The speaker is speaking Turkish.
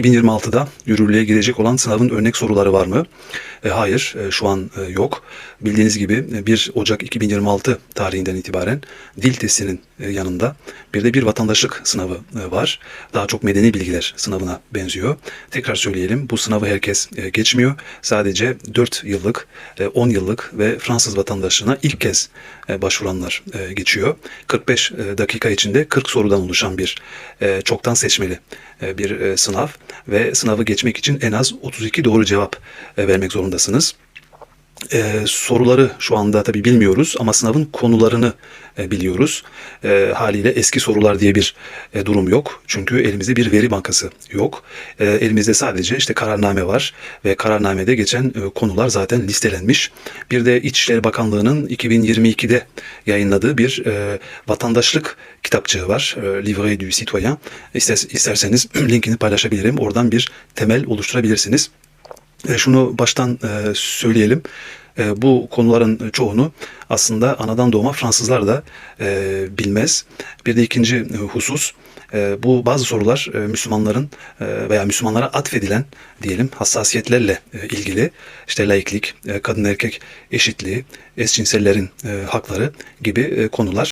2026'da yürürlüğe girecek olan sınavın örnek soruları var mı? E, hayır, e, şu an e, yok. Bildiğiniz gibi e, 1 Ocak 2026 tarihinden itibaren dil testinin e, yanında bir de bir vatandaşlık sınavı e, var. Daha çok medeni bilgiler sınavına benziyor. Tekrar söyleyelim, bu sınavı herkes e, geçmiyor. Sadece 4 yıllık, e, 10 yıllık ve Fransız vatandaşlığına ilk kez e, başvuranlar e, geçiyor. 45 e, dakika içinde 40 sorudan oluşan bir e, çoktan seçmeli e, bir e, sınav ve sınavı geçmek için en az 32 doğru cevap e, vermek zorundasınız. Ee, soruları şu anda tabii bilmiyoruz ama sınavın konularını e, biliyoruz. E, haliyle eski sorular diye bir e, durum yok. Çünkü elimizde bir veri bankası yok. E, elimizde sadece işte kararname var ve kararnamede geçen e, konular zaten listelenmiş. Bir de İçişleri Bakanlığı'nın 2022'de yayınladığı bir e, vatandaşlık kitapçığı var. E, Livret du Citoyen. İster, isterseniz linkini paylaşabilirim. Oradan bir temel oluşturabilirsiniz. E, şunu baştan e, söyleyelim. E, bu konuların çoğunu aslında anadan doğma Fransızlar da bilmez. Bir de ikinci husus bu bazı sorular Müslümanların veya Müslümanlara atfedilen diyelim hassasiyetlerle ilgili işte laiklik, kadın erkek eşitliği, eşcinsellerin hakları gibi konular.